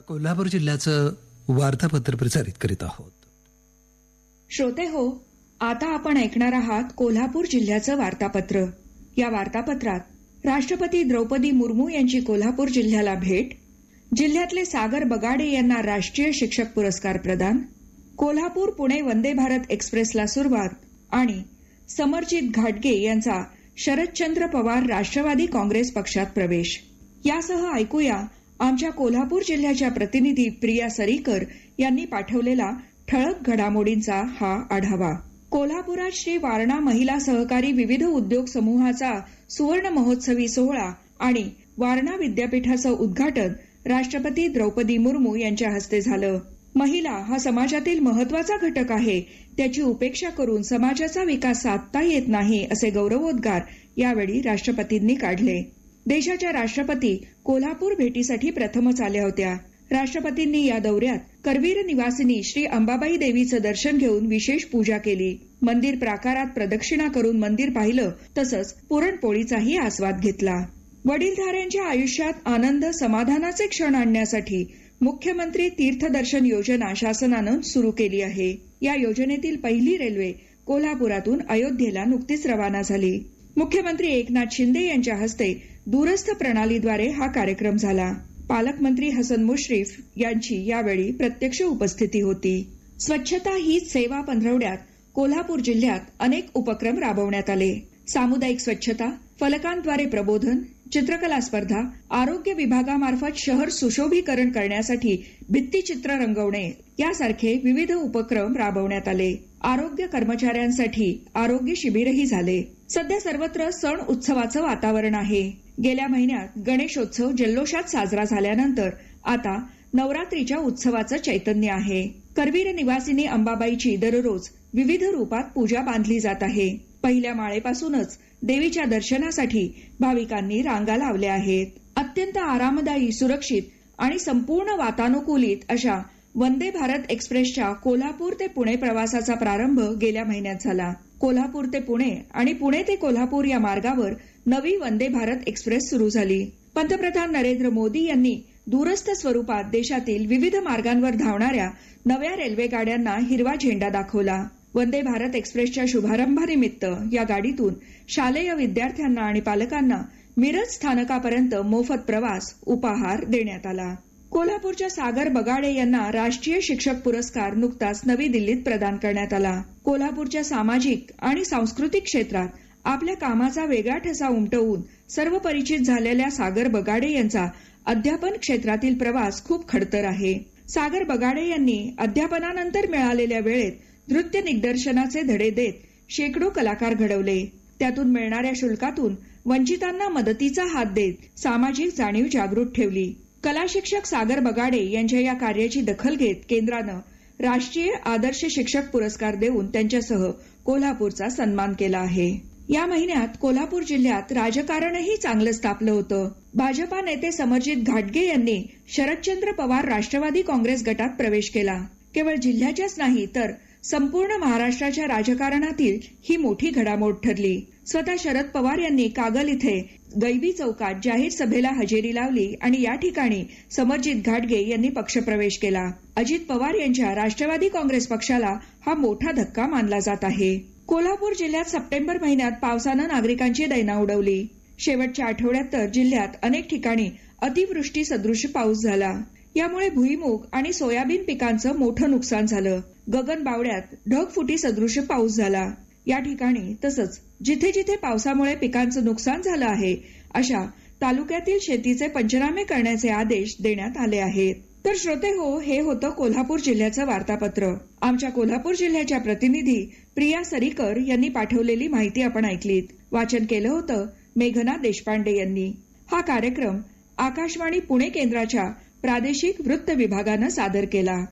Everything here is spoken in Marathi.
कोल्हापूर जिल्ह्याचं वार्तापत्र प्रसारित करीत आहोत. श्रोते हो आता आपण ऐकणार आहात कोल्हापूर जिल्ह्याचं वार्तापत्र. या वार्तापत्रात राष्ट्रपती द्रौपदी मुर्मू यांची कोल्हापूर जिल्ह्याला भेट जिल्ह्यातले सागर बगाडे यांना राष्ट्रीय शिक्षक पुरस्कार प्रदान कोल्हापूर पुणे वंदे भारत एक्सप्रेसला सुरुवात आणि समरजित घाटगे यांचा शरदचंद्र पवार राष्ट्रवादी काँग्रेस पक्षात प्रवेश. यासह ऐकूया आमच्या कोल्हापूर जिल्ह्याच्या प्रतिनिधी प्रिया सरीकर यांनी पाठवलेला ठळक घडामोडींचा हा आढावा. कोल्हापुरात श्री वारणा महिला सहकारी विविध उद्योग समूहाचा सुवर्ण महोत्सवी सोहळा आणि वारणा विद्यापीठाचं उद्घाटन राष्ट्रपती द्रौपदी मुर्मू यांच्या हस्ते झालं. महिला हा समाजातील महत्त्वाचा घटक आहे. त्याची उपेक्षा करून समाजाचा विकास साधता येत नाही असे गौरवोद्गार यावेळी राष्ट्रपतींनी काढले. देशाच्या राष्ट्रपती कोल्हापूर भेटीसाठी प्रथमच आल्या होत्या. राष्ट्रपतींनी या दौऱ्यात करवीर निवासिनी श्री अंबाबाई देवीचं दर्शन घेऊन विशेष पूजा केली. मंदिर प्राकारात प्रदक्षिणा करून मंदिर पाहिलं तसंच पुरणपोळीचाही आस्वाद घेतला. वडीलधाऱ्यांच्या आयुष्यात आनंद समाधानाचे क्षण आणण्यासाठी मुख्यमंत्री तीर्थदर्शन योजना शासनानं सुरू केली आहे. या योजनेतील पहिली रेल्वे कोल्हापुरातून अयोध्येला नुकतीच रवाना झाली. मुख्यमंत्री एकनाथ शिंदे यांच्या हस्ते दूरस्थ प्रणालीद्वारे हा कार्यक्रम झाला. पालकमंत्री हसन मुश्रीफ यांची यावेळी प्रत्यक्ष उपस्थिती होती. स्वच्छता हीच सेवा पंधरवड्यात कोल्हापूर जिल्ह्यात अनेक उपक्रम राबवण्यात आले. सामुदायिक स्वच्छता फलकांद्वारे प्रबोधन चित्रकला स्पर्धा आरोग्य विभागामार्फत शहर सुशोभीकरण करण्यासाठी भित्तीचित्र रंगवणे यासारखे विविध उपक्रम राबवण्यात आले. आरोग्य कर्मचाऱ्यांसाठी आरोग्य शिबिरही झाले. सध्या सर्वत्र सण उत्सवाचं वातावरण आहे. गेल्या महिन्यात गणेशोत्सव जल्लोषात साजरा झाल्यानंतर आता नवरात्रीच्या उत्सवाचं चैतन्य आहे. करवीर निवासिनी अंबाबाईची दररोज विविध रूपात पूजा बांधली जात आहे. पहिल्या माळेपासूनच देवीच्या दर्शनासाठी भाविकांनी रांगा लावल्या आहेत. अत्यंत आरामदायी सुरक्षित आणि संपूर्ण वातानुकूलित अशा वंदे भारत एक्सप्रेसच्या कोल्हापूर ते पुणे प्रवासाचा प्रारंभ गेल्या महिन्यात झाला. कोल्हापूर ते पुणे आणि पुणे ते कोल्हापूर या मार्गावर नवी वंदे भारत एक्सप्रेस सुरू झाली. पंतप्रधान नरेंद्र मोदी यांनी दूरस्थ स्वरूपात देशातील विविध मार्गांवर धावणाऱ्या नव्या रेल्वे गाड्यांना हिरवा झेंडा दाखवला. वंदे भारत एक्सप्रेसच्या शुभारंभानिमित्त या गाडीतून शालेय विद्यार्थ्यांना आणि पालकांना मिरज स्थानकापर्यंत मोफत प्रवास उपाहार देण्यात आला. कोल्हापूरच्या सागर बगाडे यांना राष्ट्रीय शिक्षक पुरस्कार नुकताच नवी दिल्लीत प्रदान करण्यात आला. कोल्हापूरच्या सामाजिक आणि सांस्कृतिक क्षेत्रात आपल्या कामाचा वेगळा ठसा उमटवून सर्व परिचित झालेल्या सागर बगाडे यांचा अध्यापन क्षेत्रातील प्रवास खूप खडतर आहे. सागर बगाडे यांनी अध्यापनानंतर मिळालेल्या वेळेत नृत्य दिग्दर्शनाचे धडे देत शेकडो कलाकार घडवले. त्यातून मिळणाऱ्या शुल्कातून वंचितांना मदतीचा हात देत सामाजिक जाणीव जागृत ठेवली. कला शिक्षक सागर बगाडे यांच्या या कार्याची दखल घेत केंद्रानं राष्ट्रीय आदर्श शिक्षक पुरस्कार देऊन त्यांच्यासह कोल्हापूरचा सन्मान केला आहे. या महिन्यात कोल्हापूर जिल्ह्यात राजकारणही चांगलंच तापलं होतं. भाजपा नेते समरजित घाटगे यांनी शरदचंद्र पवार राष्ट्रवादी काँग्रेस गटात प्रवेश केला. केवळ जिल्ह्याच्याच नाही तर संपूर्ण महाराष्ट्राच्या राजकारणातील ही मोठी घडामोड ठरली. स्वतः शरद पवार यांनी कागल इथे गैबी चौकात जाहीर सभेला हजेरी लावली आणि या ठिकाणी समरजित घाटगे यांनी पक्षप्रवेश केला. अजित पवार यांच्या राष्ट्रवादी काँग्रेस पक्षाला हा मोठा धक्का मानला जात आहे. कोल्हापूर जिल्ह्यात सप्टेंबर महिन्यात पावसानं नागरिकांची दैना उडवली. शेवटच्या आठवड्यात तर जिल्ह्यात अनेक ठिकाणी अतिवृष्टी सदृश पाऊस झाला. यामुळे भुईमूग आणि सोयाबीन पिकांचं मोठं नुकसान झालं. गगन बावड्यात ढगफुटी सदृश पाऊस झाला. या ठिकाणी तसंच जिथे जिथे पावसामुळे पिकांचं नुकसान झालं आहे अशा तालुक्यातील शेतीचे पंचनामे करण्याचे आदेश देण्यात आले आहेत. तर श्रोते हो हे होतं कोल्हापूर जिल्ह्याचं वार्तापत्र. आमच्या कोल्हापूर जिल्ह्याच्या प्रतिनिधी प्रिया सरीकर यांनी पाठवलेली माहिती आपण ऐकलीत. वाचन केलं होतं मेघना देशपांडे यांनी. हा कार्यक्रम आकाशवाणी पुणे केंद्राच्या प्रादेशिक वृत्त विभागानं सादर केला.